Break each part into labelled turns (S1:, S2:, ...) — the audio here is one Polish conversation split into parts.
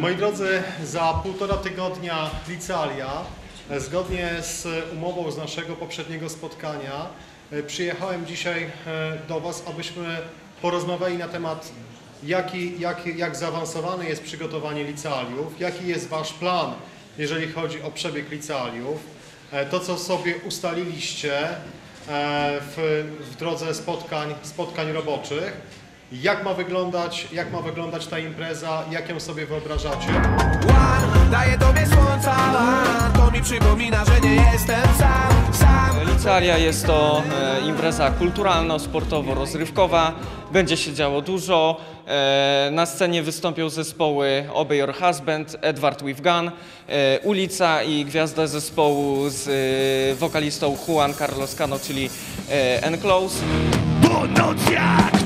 S1: Moi drodzy, za półtora tygodnia licealia, e, zgodnie z umową z naszego poprzedniego spotkania, e, przyjechałem dzisiaj e, do Was, abyśmy porozmawiali na temat, jaki, jak, jak zaawansowane jest przygotowanie licealiów, jaki jest Wasz plan, jeżeli chodzi o przebieg licealiów, to co sobie ustaliliście w, w drodze spotkań, spotkań roboczych. Jak ma, wyglądać, jak ma wyglądać ta impreza, jak ją sobie wyobrażacie?
S2: Ład daje tobie słońca To mi przypomina, że nie jestem sam, sam
S3: Licealia jest to e, impreza kulturalno-sportowo-rozrywkowa. Będzie się działo dużo. E, na scenie wystąpią zespoły Obey Your Husband, Edward With Gun, e, Ulica i gwiazda zespołu z e, wokalistą Juan Carlos Cano, czyli e, Enclose.
S2: Bo noc jak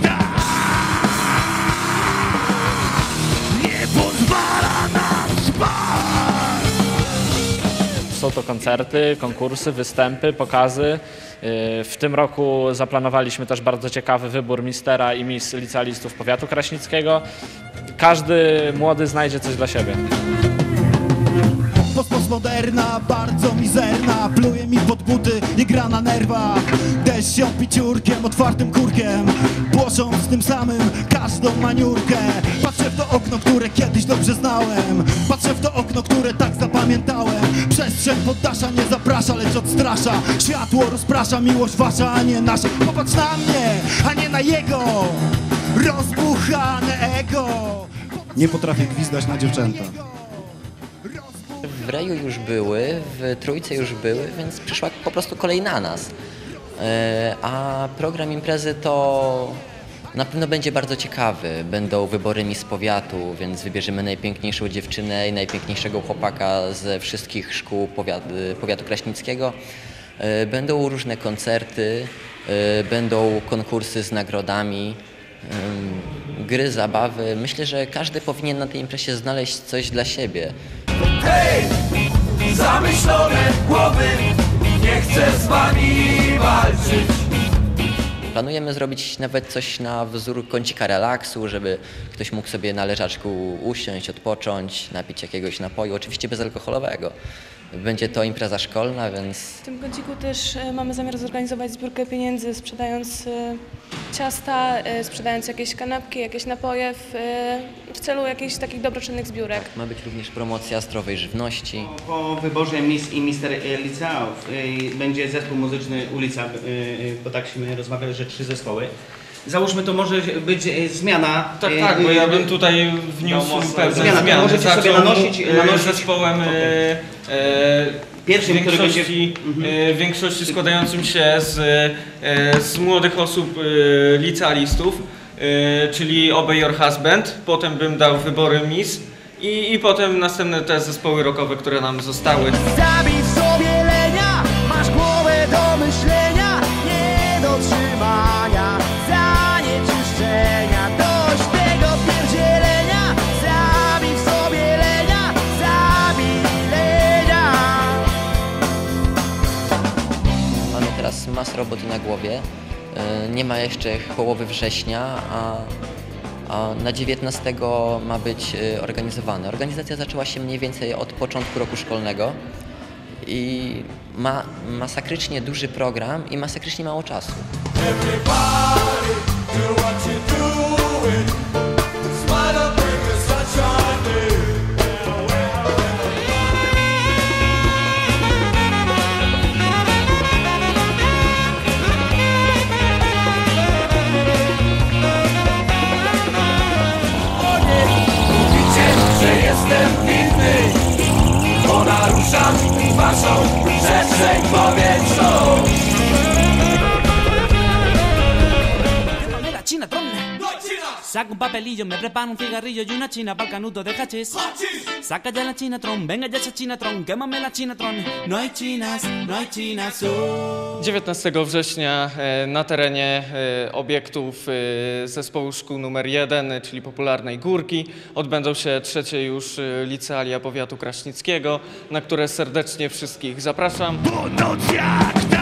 S4: Są to koncerty, konkursy, występy, pokazy. Yy, W tym roku zaplanowaliśmy też bardzo ciekawy wybór mistera i mis licealistów powiatu kraśnickiego. Każdy młody znajdzie coś dla siebie.
S5: Postmoderna, bardzo mizerna. Pluje mi pod buty i gra na nerwach Deszcz ją piciurkiem, otwartym kurkiem. Płosząc tym samym każdą maniurkę. Patrzę w to okno, które kiedyś dobrze znałem. Patrzę w to okno, które tak zapamiętałem. Przestrzeń poddasza nie zaprasza, lecz odstrasza. Światło rozprasza, miłość wasza, a nie nasza. Popatrz na mnie, a nie na jego. Rozbuchane ego.
S6: Nie potrafię gwizdać na dziewczęta.
S7: W Reju już były, w Trójce już były, więc przyszła po prostu kolej na nas. E, A program imprezy to na pewno będzie bardzo ciekawy. Będą wybory Miss Powiatu, więc wybierzemy najpiękniejszą dziewczynę i najpiękniejszego chłopaka ze wszystkich szkół powiatu, powiatu kraśnickiego. E, Będą różne koncerty, e, będą konkursy z nagrodami, gry, zabawy. Myślę, że każdy powinien na tej imprezie znaleźć coś dla siebie.
S2: Hej! Zamyślone głowy Nie chcę z wami walczyć
S7: Planujemy zrobić nawet coś na wzór kącika relaksu, żeby ktoś mógł sobie na leżaczku usiąść, odpocząć, napić jakiegoś napoju, oczywiście bezalkoholowego. Będzie to impreza szkolna, więc
S8: W tym kąciku też e, mamy zamiar zorganizować zbiórkę pieniędzy, sprzedając e, ciasta, e, sprzedając jakieś kanapki, jakieś napoje w, w celu jakichś takich dobroczynnych zbiórek.
S7: ma być również promocja zdrowej żywności.
S9: Po wyborze Miss i Mister Liceów będzie zespół muzyczny Ulica, bo takśmy rozmawiali, że trzy zespoły. Załóżmy, to może być e, zmiana.
S3: Tak,
S9: e,
S3: tak, bo ja
S9: e,
S3: bym tutaj wniósł pewne
S9: Zmiana, to
S3: zmiany.
S9: możecie
S3: tak,
S9: sobie nanosić-
S3: e,
S9: nanosić-
S3: zespołem e, e,
S9: Pierwszym, który
S3: większości,
S9: będzie- Mhm.
S3: e, większości składającym się z, e, z młodych osób e, licealistów, e, czyli Obey Your Husband, potem bym dał wybory Miss i, i potem następne te zespoły rockowe, które nam zostały.
S2: Zabij
S7: roboty na głowie. E, Nie ma jeszcze połowy września, a, na 19 ma być e, organizowane. Organizacja zaczęła się mniej więcej od początku roku szkolnego i ma masakrycznie duży program i masakrycznie mało czasu.
S2: Everybody do what doing Bo naruszam waszą przestrzeń powietrzną
S10: Saca un papelillo, me preparo un cigarrillo y una china para el canuto de hachís. Saca ya la china, tron, venga ya esa china, tron, quémame la china, tron. No hay chinas, no hay chinas. oh.
S3: 19 września e, na terenie e, obiektów e, zespołu szkół numer 1, e, czyli popularnej Górki, odbędą się trzecie już licealia powiatu kraśnickiego, na które serdecznie wszystkich zapraszam.
S2: Bo noc jak